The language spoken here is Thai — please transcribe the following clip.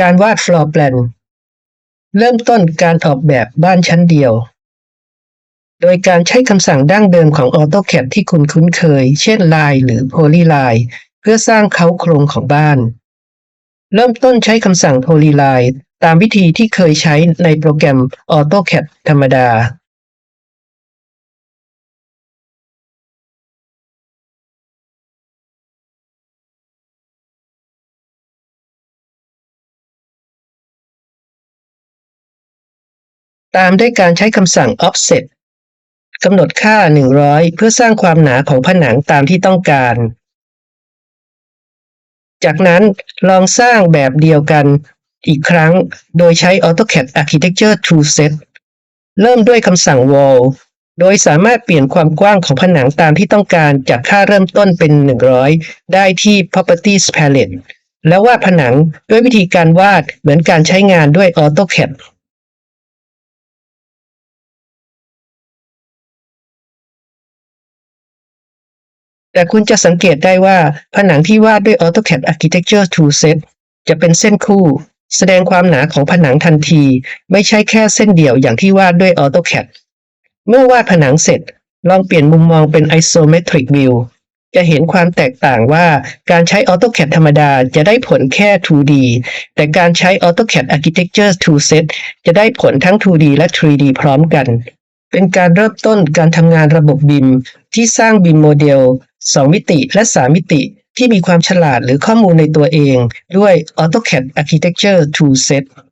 การวาด floor plan เริ่มต้นการออกแบบบ้านชั้นเดียว โดยการใช้คำสั่งดั้งเดิมของ AutoCAD ที่คุณคุ้นเคย เช่น Line หรือ Polyline เพื่อสร้างเค้าโครงของบ้าน เริ่มต้นใช้คำสั่ง Polyline ตามวิธีที่เคยใช้ในโปรแกรม AutoCAD ธรรมดา ตามด้วยการใช้คำสั่ง offset กำหนดค่า 100 เพื่อสร้างความหนาของผนังตามที่ต้องการ จากนั้นลองสร้างแบบเดียวกันอีกครั้งโดยใช้ AutoCAD Architecture Toolset เริ่มด้วยคำสั่ง wall โดยสามารถเปลี่ยนความกว้างของผนังตามที่ต้องการจากค่าเริ่มต้นเป็น 100 ได้ที่ Properties Palette แล้ววาดผนังด้วยวิธีการวาดเหมือนการใช้งานด้วย AutoCAD แต่คุณจะสังเกตได้ว่าผนังที่วาดด้วย AutoCAD Architecture t o o Set จะเป็นเส้นคู่ แสดงความหนาของผนังทันที ไม่ใช่แค่เส้นเดียวอย่างที่วาดด้วย AutoCAD เมื่อวาดผนังเสร็จ ลองเปลี่ยนมุมมองเป็น Isometric View จะเห็นความแตกต่างว่าการใช้ AutoCAD ธรรมดาจะได้ผลแค่ 2D แต่การใช้ AutoCAD Architecture t o o Set จะได้ผลทั้ง 2D และ 3D พร้อมกัน เป็นการเริ่มต้นการทำงานระบบ BIM ที่สร้าง BIM โมเดล 2 มิติและ 3 มิติที่มีความฉลาดหรือข้อมูลในตัวเองด้วย AutoCAD Architecture Toolset